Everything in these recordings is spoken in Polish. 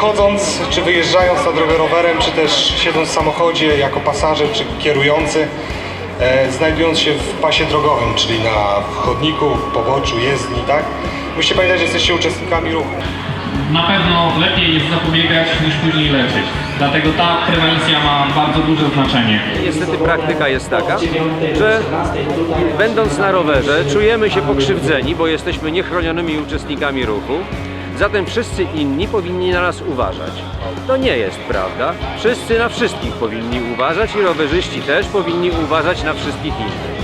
Wchodząc, czy wyjeżdżając na drogę rowerem, czy też siedząc w samochodzie jako pasażer, czy kierujący, e, znajdując się w pasie drogowym, czyli na chodniku, poboczu, jezdni, tak? Musicie pamiętać, że jesteście uczestnikami ruchu. Na pewno lepiej jest zapobiegać niż później leczyć. Dlatego ta prewencja ma bardzo duże znaczenie. Niestety praktyka jest taka, że będąc na rowerze czujemy się pokrzywdzeni, bo jesteśmy niechronionymi uczestnikami ruchu. Zatem wszyscy inni powinni na nas uważać. To nie jest prawda. Wszyscy na wszystkich powinni uważać i rowerzyści też powinni uważać na wszystkich innych.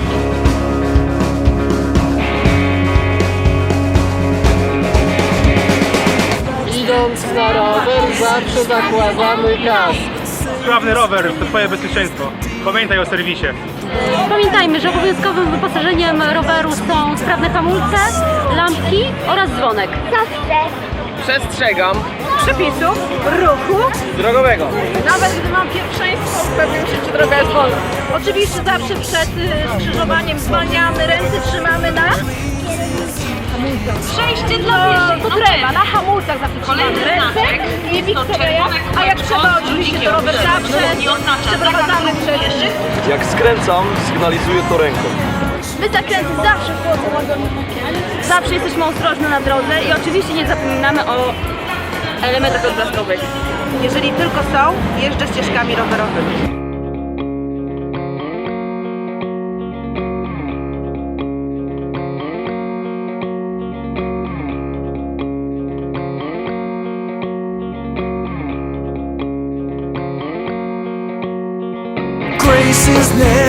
Idąc na rower zawsze zakładamy kask. Sprawny rower to Twoje bezpieczeństwo. Pamiętaj o serwisie. Pamiętajmy, że obowiązkowym wyposażeniem roweru są sprawne hamulce, lampki oraz dzwonek. Przestrzegam przepisów ruchu Drogowego. Nawet gdy mam pierwszeństwo, upewniam się, czy droga jest wolna. Oczywiście zawsze przed y, skrzyżowaniem zwalniamy, ręce trzymamy na przejście dla do drzewa, na hamulcach zawsze trzymamy ręce i wiktoria, a jak trzeba oczywiście to rower zawsze przeprowadzamy przez Jak skręcam, sygnalizuję to ręką. My zakręty zawsze wchodzą. Zawsze jesteśmy ostrożni na drodze i oczywiście nie zapominamy o elementach odblaskowych. Jeżeli tylko są, jeżdżę ścieżkami rowerowymi. Is never